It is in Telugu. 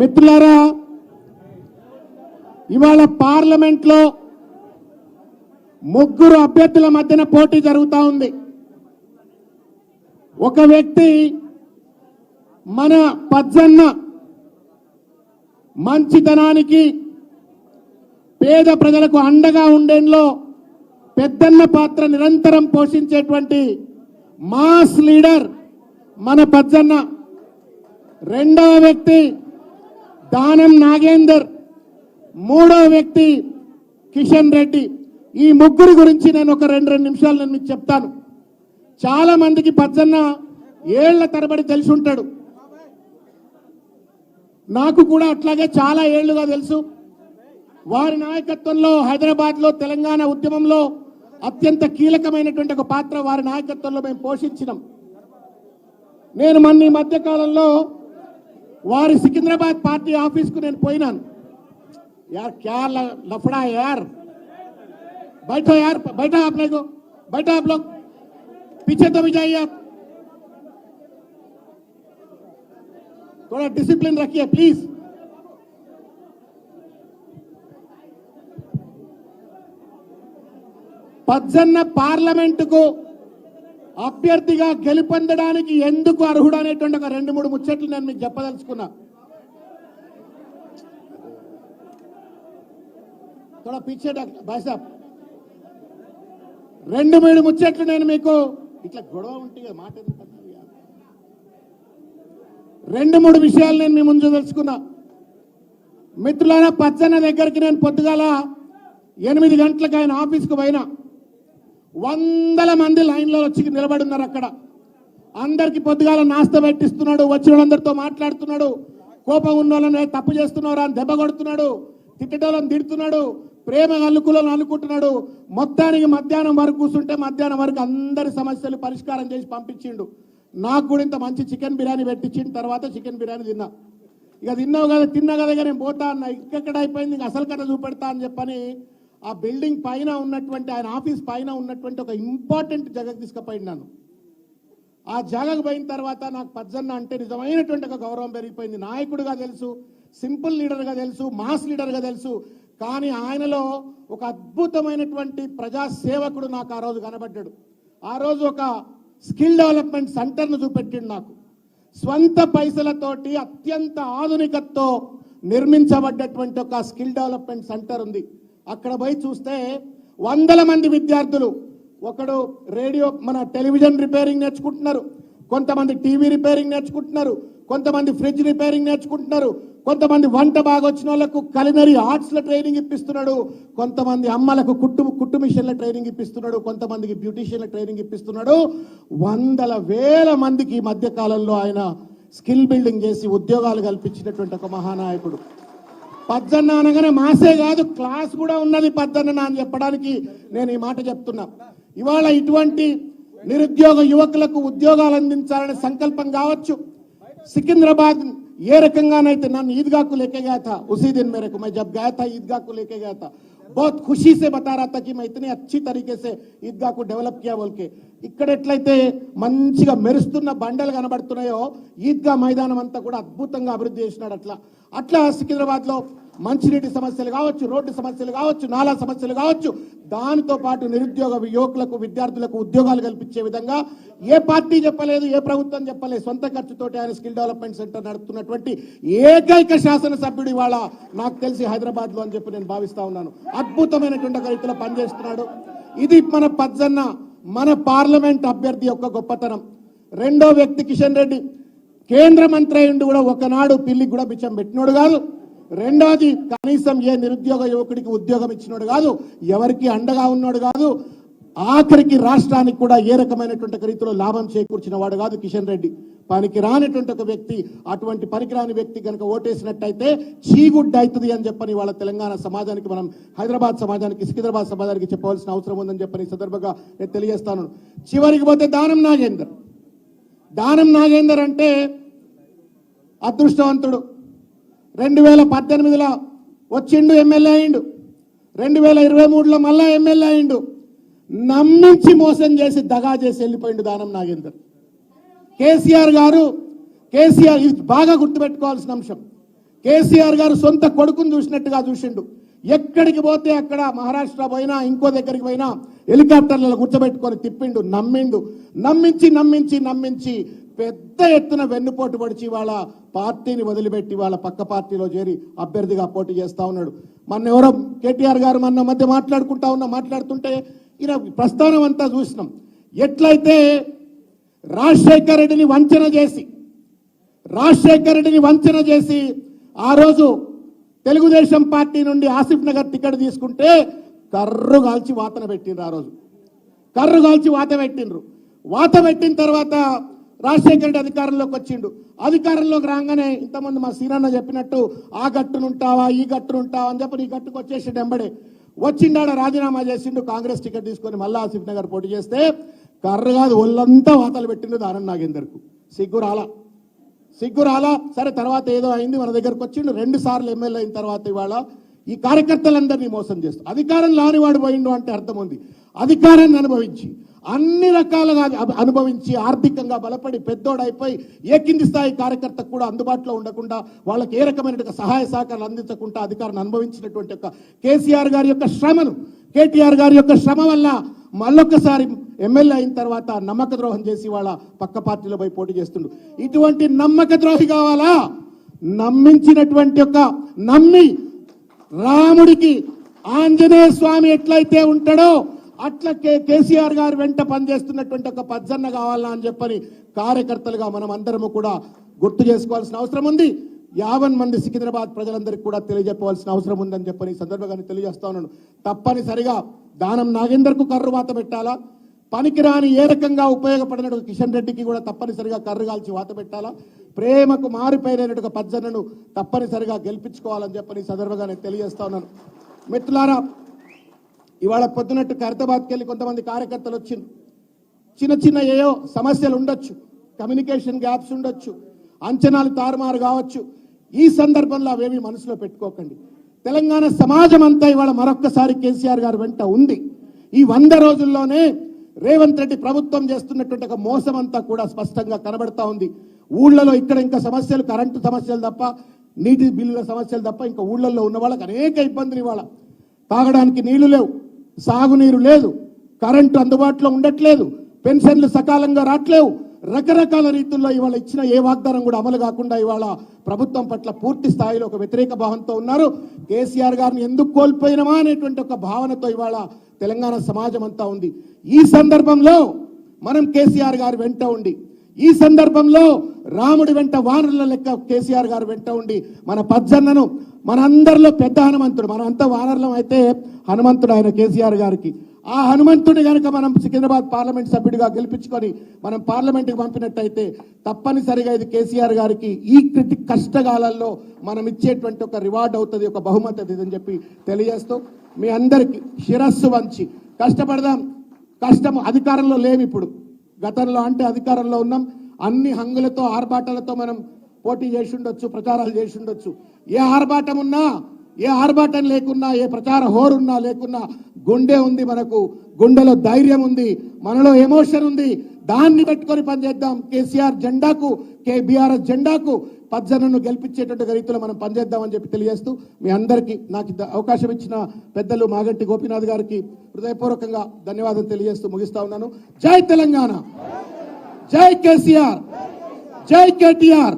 మిత్రులారా ఇవాళ పార్లమెంట్లో ముగ్గురు అభ్యర్థుల మధ్యన పోటీ జరుగుతూ ఉంది. ఒక వ్యక్తి మన పజ్జన్న మంచితనానికి పేద ప్రజలకు అండగా ఉండేలో పెద్దన్న పాత్ర నిరంతరం పోషించేటువంటి మాస్ లీడర్ మన పజ్జన్న. రెండవ వ్యక్తి దానం నాగేందర్ మూడో వ్యక్తి కిషన్ రెడ్డి. ఈ ముగ్గురు గురించి నేను ఒక రెండు రెండు నిమిషాలు నేను మీకు చెప్తాను. చాలా మందికి పచ్చన్న ఏళ్ళ తరబడి తెలిసి ఉంటాడు. నాకు కూడా అట్లాగే చాలా ఏళ్ళుగా తెలుసు. వారి నాయకత్వంలో హైదరాబాద్లో తెలంగాణ ఉద్యమంలో అత్యంత కీలకమైనటువంటి ఒక పాత్ర వారి నాయకత్వంలో మేము పోషించినాం. నేను మొన్న ఈ మధ్య కాలంలో వారి సికింద్రాబాద్ పార్టీ ఆఫీస్ కు నేను పోయినాను యార్ క్యా ల- లఫడా యార్ बैठो यार बैठा आप लोग बैठा आप लोग पीछे तो भी जाइए आप थोड़ा डिसिप्लिन रखिए प्लीज పజ్జన్న పార్లమెంటుకు అభ్యర్థిగా గెలుపొందడానికి ఎందుకు అర్హుడు అనేటువంటి ఒక రెండు మూడు ముచ్చట్లు నేను మీకు చెప్పదలుచుకున్నా. థోడా పిచ్చే భాయ్ సాబ్ రెండు మూడు ముచ్చట్లు నేను మీకు ఇట్లా గొడవ ఉంటే మాట రెండు మూడు విషయాలు నేను మీ ముందు తెలుసుకున్నా. మిత్రులైన పచ్చన్న దగ్గరికి నేను పొద్దుగాల ఎనిమిది గంటలకు ఆయన ఆఫీస్కు పోయినా. వందల మంది లైన్లో వచ్చి నిలబడి ఉన్నారు అక్కడ. అందరికి పొద్దుగాల నాస్త పెట్టిస్తున్నాడు వచ్చిన వాళ్ళందరితో మాట్లాడుతున్నాడు. కోపం ఉన్న వాళ్ళని తప్పు చేస్తున్నారా అని దెబ్బ కొడుతున్నాడు తిట్టడం తిడుతున్నాడు ప్రేమ అల్లుకులను అనుకుంటున్నాడు మొత్తానికి మధ్యాహ్నం వరకు కూర్చుంటే మధ్యాహ్నం వరకు అందరి సమస్యలు పరిష్కారం చేసి పంపించిండు. నాకు కూడా ఇంత మంచి చికెన్ బిర్యానీ పెట్టించిన తర్వాత చికెన్ బిర్యానీ తిన్నా. ఇక తిన్నావు కదా తిన్నా కదా ఇక నేను పోతా అన్న. ఇంకెక్కడ అయిపోయింది ఇంక అసలు కథ చూపెడతా అని చెప్పని ఆ బిల్డింగ్ పైన ఉన్నటువంటి ఆయన ఆఫీస్ పైన ఉన్నటువంటి ఒక ఇంపార్టెంట్ జగకు తీసుకుపోయినాను ఆ జాగకు పోయిన తర్వాత నాకు పజ్జన్న అంటే నిజమైనటువంటి ఒక గౌరవం పెరిగిపోయింది. నాయకుడిగా తెలుసు సింపుల్ లీడర్గా తెలుసు మాస్ లీడర్గా తెలుసు. కానీ ఆయనలో ఒక అద్భుతమైనటువంటి ప్రజాసేవకుడు నాకు ఆ రోజు కనబడ్డాడు. ఆ రోజు ఒక స్కిల్ డెవలప్మెంట్ సెంటర్ను చూపెట్టిండు నాకు. స్వంత పైసలతోటి అత్యంత ఆధునికతతో నిర్మించబడ్డటువంటి ఒక స్కిల్ డెవలప్మెంట్ సెంటర్ ఉంది. అక్కడ పోయి చూస్తే వందల మంది విద్యార్థులు ఒకడు రేడియో మన టెలివిజన్ రిపేరింగ్ నేర్చుకుంటున్నారు కొంతమంది టీవీ రిపేరింగ్ నేర్చుకుంటున్నారు కొంతమంది ఫ్రిడ్జ్ రిపేరింగ్ నేర్చుకుంటున్నారు కొంతమంది వంట బాగా వచ్చిన వాళ్ళకు కలినరీ ఆర్ట్స్ల ట్రైనింగ్ ఇప్పిస్తున్నాడు కొంతమంది అమ్మలకు కుట్టు కుట్టు మిషన్ల ట్రైనింగ్ ఇప్పిస్తున్నాడు కొంతమందికి బ్యూటీషియన్ల ట్రైనింగ్ ఇప్పిస్తున్నాడు. వందల వేల మందికి ఈ మధ్య కాలంలో ఆయన స్కిల్ బిల్డింగ్ చేసి ఉద్యోగాలు కల్పించినటువంటి ఒక మహానాయకుడు. పద్దన్న అనగానే మాసే కాదు క్లాస్ కూడా ఉన్నది పద్దన్న అని చెప్పడానికి నేను ఈ మాట చెప్తున్నా ఇవాళ ఇటువంటి నిరుద్యోగ యువకులకు ఉద్యోగాలు అందించాలనే సంకల్పం కావచ్చు సికింద్రాబాద్ ఏ రకంగానైతే నన్ను ईदगाह को लेके गया था उसी दिन मेरे को मैं जब गया था ईदगाह को लेके गया था बहुत खुशी से बता रहा था कि मैं इतने अच्छी तरीके से ईदगाह को डेवलप किया बोल के ఇక్కడ ఎట్లయితే మంచిగా మెరుస్తున్న బండలు కనబడుతున్నాయో ఈద్గా మైదానం అంతా కూడా అద్భుతంగా అభివృద్ధి చేసినాడు అట్లా. అట్లా సికింద్రాబాద్లో మంచినీటి సమస్యలు కావచ్చు రోడ్డు సమస్యలు కావచ్చు నాలా సమస్యలు కావచ్చు దానితో పాటు నిరుద్యోగ యువకులకు విద్యార్థులకు ఉద్యోగాలు కల్పించే విధంగా ఏ పార్టీ చెప్పలేదు ఏ ప్రభుత్వం చెప్పలేదు సొంత ఖర్చుతోటి ఆయన స్కిల్ డెవలప్మెంట్ సెంటర్ నడుపుతున్నటువంటి ఏకైక శాసనసభ్యుడు ఇవాళ నాకు తెలిసి హైదరాబాద్లో అని చెప్పి నేను భావిస్తా ఉన్నాను. అద్భుతమైనటువంటి ఒక రీతిలో పనిచేస్తున్నాడు. ఇది మన పజ్జన్న మన పార్లమెంట్ అభ్యర్థి యొక్క గొప్పతనం. రెండో వ్యక్తి కిషన్ రెడ్డి. కేంద్ర మంత్రి అయిండు కూడా ఒకనాడు పిల్లికి కూడా బిచ్చం పెట్టినోడు కాదు. రెండోది కనీసం ఏ నిరుద్యోగ యువకుడికి ఉద్యోగం ఇచ్చినోడు కాదు. ఎవరికి అండగా ఉన్నాడు కాదు. ఆఖరికి రాష్ట్రానికి కూడా ఏ రకమైనటువంటి రీతిలో లాభం చేకూర్చిన వాడు కాదు కిషన్ రెడ్డి. పనికి రానటువంటి ఒక వ్యక్తి అటువంటి పనికిరాని వ్యక్తి కనుక ఓటేసినట్టయితే చీగుడ్డ అవుతుంది అని చెప్పని వాళ్ళ తెలంగాణ సమాజానికి మనం హైదరాబాద్ సమాజానికి సికింద్రాబాద్ సమాజానికి చెప్పవలసిన అవసరం ఉందని చెప్పని సందర్భంగా నేను తెలియజేస్తాను. చివరికి పోతే దానం నాగేందర్. దానం నాగేందర్ అంటే అదృష్టవంతుడు. రెండు వేల పద్దెనిమిదిలో వచ్చిండు ఎమ్మెల్యే అయిండు. రెండు వేల ఇరవై మూడులో మళ్ళా ఎమ్మెల్యే అయిండు. నమ్మించి మోసం చేసి దగా చేసి వెళ్ళిపోయిండు దానం నాగేందర్. కేసీఆర్ గారు కేసీఆర్ ఇది బాగా గుర్తుపెట్టుకోవాల్సిన అంశం. కేసీఆర్ గారు సొంత కొడుకుని చూసినట్టుగా చూసిండు. ఎక్కడికి పోతే అక్కడ మహారాష్ట్ర పోయినా ఇంకో దగ్గరికి పోయినా హెలికాప్టర్లలో గుర్తుపెట్టుకొని తిప్పిండు నమ్మిండు. నమ్మించి నమ్మించి నమ్మించి పెద్ద ఎత్తున వెన్నుపోటు పడిచి వాళ్ళ పార్టీని వదిలిపెట్టి వాళ్ళ పక్క పార్టీలో చేరి అభ్యర్థిగా పోటీ చేస్తా ఉన్నాడు. మన ఎవరో కేటీఆర్ గారు మన మధ్య మాట్లాడుకుంటా ఉన్నా మాట్లాడుతుంటే ఈయన ప్రస్థానం అంతా చూసినాం. ఎట్లయితే రాజశేఖర్ రెడ్డిని వంచన చేసి రాజశేఖర్ రెడ్డిని వంచన చేసి ఆ రోజు తెలుగుదేశం పార్టీ నుండి ఆసిఫ్ నగర్ టికెట్ తీసుకుంటే కర్రు కాల్చి వాతన పెట్టిండ్రు ఆ రోజు. కర్రు కాల్చి వాత పెట్టిండ్రు. వాత పెట్టిన తర్వాత రాజశేఖర రెడ్డి అధికారంలోకి వచ్చిండు. అధికారంలోకి రాగానే ఇంతమంది మా సీనన్న చెప్పినట్టు ఆ గట్టునుంటావా ఈ గట్టునుంటావా అని చెప్పి ఈ గట్టుకు వచ్చేసి ఎంబడే. వచ్చిండాడ రాజీనామా చేసిండు కాంగ్రెస్ టికెట్ తీసుకొని మళ్ళీ ఆసిఫ్ నగర్ పోటీ చేస్తే కర్ర కాదు ఒళ్ళంతా వాతలు పెట్టిండు దానం నాగేందర్కు. సిగ్గు రాలా. సిగ్గు రాలా. సరే తర్వాత ఏదో అయింది మన దగ్గరకు వచ్చిండు. రెండు సార్లు ఎమ్మెల్యే అయిన తర్వాత ఇవాళ ఈ కార్యకర్తలందరినీ మోసం చేస్తూ అధికారం లానివాడు పోయిండు అంటే అర్థం ఉంది. అధికారాన్ని అనుభవించి అన్ని రకాలుగా అనుభవించి ఆర్థికంగా బలపడి పెద్దోడైపోయి ఏ కింది స్థాయి కార్యకర్తకు కూడా అందుబాటులో ఉండకుండా వాళ్ళకి ఏ రకమైన సహాయ సహకారాలు అందించకుండా అధికారాన్ని అనుభవించినటువంటి ఒక కేసీఆర్ గారి యొక్క శ్రమను కేటీఆర్ గారి యొక్క శ్రమ వల్ల మళ్ళొక్కసారి ఎమ్మెల్యే అయిన తర్వాత నమ్మక ద్రోహం చేసి వాళ్ళ పక్క పార్టీలో పోయి పోటీ చేస్తుండు. ఇటువంటి నమ్మక ద్రోహి కావాలా? నమ్మించినటువంటి ఒక నమ్మి రాముడికి ఆంజనేయ స్వామి ఎట్లయితే ఉంటాడో అట్లా కే కేసీఆర్ గారు వెంట పనిచేస్తున్నటువంటి ఒక పజ్జన్న కావాలా అని చెప్పని కార్యకర్తలుగా మనం అందరము కూడా గుర్తు చేసుకోవాల్సిన అవసరం ఉంది. యావన్ మంది సికింద్రాబాద్ ప్రజలందరికీ కూడా తెలియజెప్పవలసిన అవసరం ఉందని చెప్పని సందర్భంగా తెలియజేస్తా ఉన్నాను. తప్పనిసరిగా దానం నాగేందర్కు కర్రు వాత పెట్టాలా? పనికిరాని ఏ రకంగా ఉపయోగపడినట్టు కిషన్ రెడ్డికి కూడా తప్పనిసరిగా కర్రు కాల్చి వాత పెట్టాలా? ప్రేమకు మారిపోయినట్టుగా పజ్జన్నను తప్పనిసరిగా గెలిపించుకోవాలని చెప్పని సందర్భంగా నేను తెలియజేస్తా ఉన్నాను. మిత్రులారా ఇవాళ పొద్దునట్టు ఖైరతాబాద్కి వెళ్ళి కొంతమంది కార్యకర్తలు వచ్చిండ్రు. చిన్న చిన్న ఏయో సమస్యలు ఉండొచ్చు. కమ్యూనికేషన్ గ్యాప్స్ ఉండొచ్చు. అంచనాలు తారుమారు కావచ్చు. ఈ సందర్భంలో అవేమి మనసులో పెట్టుకోకండి. తెలంగాణ సమాజం అంతా ఇవాళ మరొక్కసారి కేసీఆర్ గారు వెంట ఉంది. ఈ వంద రోజుల్లోనే రేవంత్ రెడ్డి ప్రభుత్వం చేస్తున్నటువంటి ఒక మోసం అంతా కూడా స్పష్టంగా కనబడతా ఉంది. ఊళ్ళలో ఇక్కడ ఇంకా సమస్యలు కరెంటు సమస్యలు తప్ప నీటి బిల్లుల సమస్యలు తప్ప ఇంకా ఊళ్ళల్లో ఉన్న వాళ్ళకి అనేక ఇబ్బందులు ఇవాళ. తాగడానికి నీళ్ళు లేవు. సాగునీరు లేదు కరెంటు అందుబాటులో ఉండట్లేదు పెన్షన్లు సకాలంగా రావట్లేవు రకరకాల రీతుల్లో ఇవాళ ఇచ్చిన ఏ వాగ్దానం కూడా అమలు కాకుండా ఇవాళ ప్రభుత్వం పట్ల పూర్తి స్థాయిలో ఒక వ్యతిరేక భావంతో ఉన్నారు. కేసీఆర్ గారిని ఎందుకు కోల్పోయినమా అనేటువంటి ఒక భావనతో ఇవాళ తెలంగాణ సమాజం అంతా ఉంది. ఈ సందర్భంలో మనం కేసీఆర్ గారి వెంట ఉండి ఈ సందర్భంలో రాముడి వెంట వానరుల లెక్క కేసీఆర్ గారు వెంట ఉండి మన పజ్జన్నను మనందరిలో పెద్ద హనుమంతుడు మనం అంతా వానరులం అయితే హనుమంతుడు ఆయన కేసీఆర్ గారికి. ఆ హనుమంతుడిని కనుక మనం సికింద్రాబాద్ పార్లమెంట్ సభ్యుడిగా గెలిపించుకొని మనం పార్లమెంట్కి పంపినట్టయితే తప్పనిసరిగా ఇది కేసీఆర్ గారికి ఈ క్రిటి కష్టకాలంలో మనం ఇచ్చేటువంటి ఒక రివార్డ్ అవుతుంది ఒక బహుమతి అది అని చెప్పి తెలియజేస్తూ మీ అందరికి శిరస్సు వంచి కష్టపడదాం. కష్టం అధికారంలో లేవు ఇప్పుడు గతంలో అంటే అధికారంలో ఉన్నాం. అన్ని హంగులతో ఆర్భాటాలతో మనం పోటీ చేసి ఉండొచ్చు ప్రచారాలు చేసి ఉండొచ్చు ఏ ఆర్భాటం ఉన్నా ఏ ఆర్భాటం లేకున్నా ఏ ప్రచార హోరున్నా లేకున్నా గుండె ఉంది మనకు. గుండెలో ధైర్యం ఉంది. మనలో ఎమోషన్ ఉంది. దాన్ని పెట్టుకొని పనిచేద్దాం. కేసీఆర్ జెండాకు కేబీఆర్ఎస్ జెండాకు పద్జనను గెలిపించేటువంటి రీతిలో మనం పనిచేద్దామని చెప్పి తెలియజేస్తూ మీ అందరికీ నాకు అవకాశం ఇచ్చిన పెద్దలు మాగంటి గోపీనాథ్ గారికి హృదయపూర్వకంగా ధన్యవాదాలు తెలియజేస్తూ ముగిస్తా ఉన్నాను. జై తెలంగాణ! జై కేసీఆర్! జై కేటీఆర్!